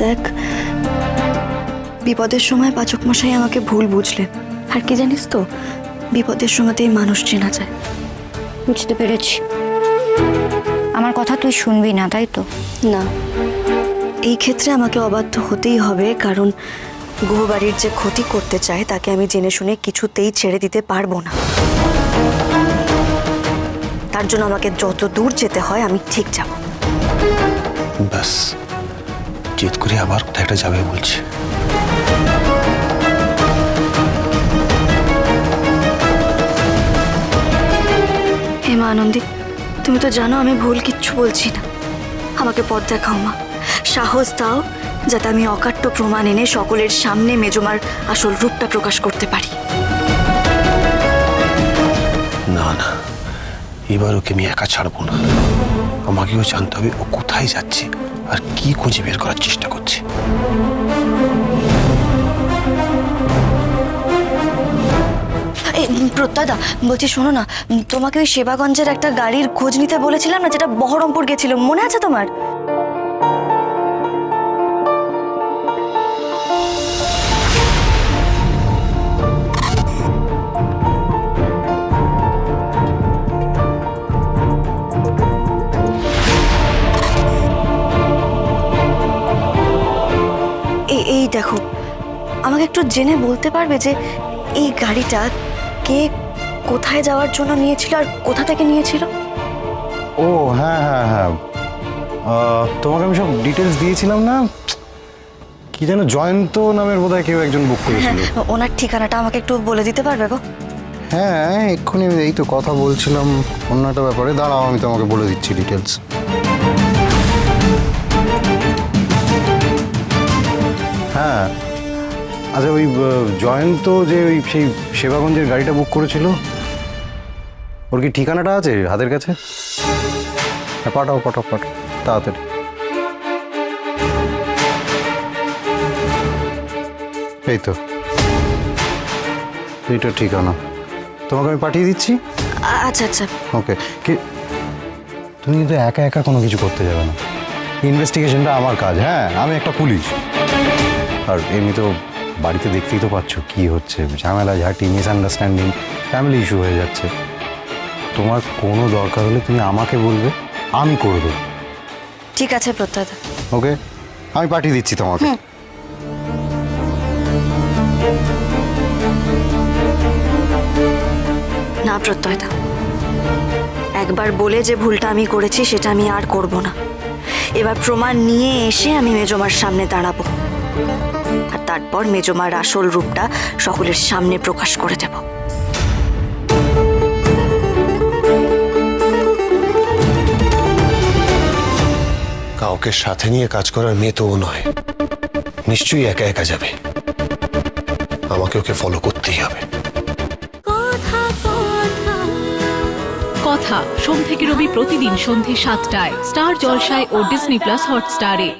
দেখ। বিপদের সময় পাচক মশাই আমাকে ভুল বুঝলেন। আর কি জানিস তো বিপদের সময়তেই মানুষ চেনা যায়। বুঝতে পেরেছি। আমার কথা তুই শুনবি না তাই তো? না। এই ক্ষেত্রে আমাকে অবাধ্য হতেই হবে কারণ গুহবাড়ির যে ক্ষতি করতে চায় তাকে আমি জেনে শুনে কিছুতেই ছেড়ে দিতে পারব না। তার জন্য আমাকে যত দূর যেতে হয় আমি ঠিক যাব। ব্যাস। জেদ করে আবার কোথায় একটা যাবে বলছে। হে মা আনন্দী তুমি তো জানো আমি ভুল কিচ্ছু বলছি না। আমাকে পথ দেখাও মা। সাহস দাও যাতে আমি অকাট্য প্রমাণ এনে সকলের সামনে মেজমার আসল রূপটা প্রকাশ করতে পারি। না না এবার ওকে আমি একা ছাড়বো না। আমাকেও জানতে হবে ও কোথায় যাচ্ছে। আর কি খুঁজে বের করার চেষ্টা করছে? প্রত্যাদা বলছি শোনো না, তোমাকে ওই সেবাগঞ্জের একটা গাড়ির খোঁজ নিতে বলেছিলাম না, যেটা বহরমপুর গেছিল, মনে আছে তোমার? এই দেখো আমাকে একটু জেনে বলতে পারবে যে এই গাড়িটা কে কোথায় যাওয়ার জন্য নিয়েছিল আর কোথা থেকে নিয়েছিল? ও হ্যাঁ হ্যাঁ হ্যাঁ। আহ, তোমাকে আমি সব ডিটেলস দিয়েছিলাম না? কি যেন জয়ন্ত নামের বোধহয় কেউ একজন বুক করেছিল। হ্যাঁ ওনার ঠিকানাটা আমাকে একটু বলে দিতে পারবে গো। হ্যাঁ এক্ষুনি আমি এই তো কথা বলছিলাম অন্য একটা ব্যাপারে। দাঁড়াও আমি তোমাকে বলে দিচ্ছি ডিটেলস আচ্ছা ওই জয়ন্ত যে ওই সেই সেবাগঞ্জের গাড়িটা বুক করেছিল ওর কি ঠিকানাটা আছে হাতের কাছে? হ্যাঁ পাঠাও পাঠাও পাঠাও তাড়াতাড়ি। এই তো এইটা ঠিকানা। তোমাকে আমি পাঠিয়ে দিচ্ছি? আচ্ছা আচ্ছা। ওকে কি তুমি কিন্তু একা একা কোনো কিছু করতে যাবে না। ইনভেস্টিগেশনটা আমার কাজ হ্যাঁ আমি একটা পুলিশ। আর এমনি তো বাড়িতে দেখতেই তো পাচ্ছ কি হচ্ছে। ঝামেলা ঝাঁটি মিসআন্ডারস্ট্যান্ডিং ফ্যামিলি ইস্যু হয়ে যাচ্ছে। তোমার কোনো দরকার হলে তুমি আমাকে বলবে আমি করে দেবো। ঠিক আছে প্রত্যয়দা ওকে? আমি পাঠিয়ে দিচ্ছি তোমাকে। না প্রত্যয়দা একবার বলে যে ভুলটা আমি করেছি সেটা আমি আর করব না। এবার প্রমাণ নিয়ে এসে আমি মেজমার সামনে দাঁড়াবো। আর তারপর মেজমার আসল রূপটা সকলের সামনে প্রকাশ করে দেব। কাউকে সাথে নিয়ে কাজ করার মেয়ে তো নয়। নিশ্চয়ই একা একা যাবে। আমাকে ওকে ফলো করতেই হবে। কথা সোম থেকে রবি প্রতিদিন সন্ধে সাতটায়। স্টার জলসায় ও ডিসনি প্লাস হটস্টারে।